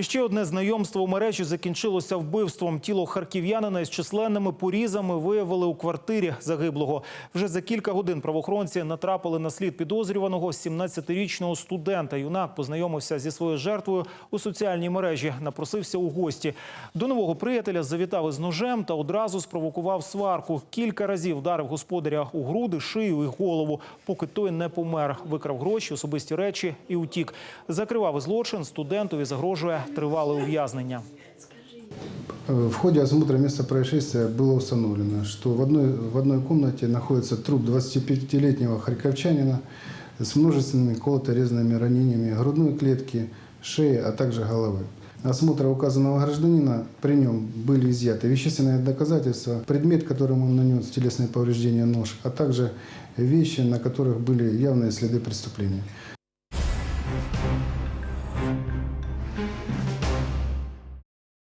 Ще одне знайомство у мережі закінчилося вбивством. Тіло харків'янина із численними порізами виявили у квартирі загиблого. Вже за кілька годин правоохоронці натрапили на слід підозрюваного 17-річного студента. Юнак познайомився зі своєю жертвою у соціальній мережі. Напросився у гості. До нового приятеля завітав із ножем та одразу спровокував сварку. Кілька разів вдарив господаря у груди, шию і голову, поки той не помер. Викрав гроші, особисті речі і утік. Закривав злочин. Студентові загрожує тривале ув'язнення. В ходе осмотра места происшествия было установлено, что в одной, в одной комнате находится труп 25-летнего харьковчанина с множественными колото-резанными ранениями грудной клетки, шеи, а также головы. Осмотра указанного гражданина при нем были изъяты вещественные доказательства, предмет, которым он нанес телесные повреждения, нож, а также вещи, на которых были явные следы преступления.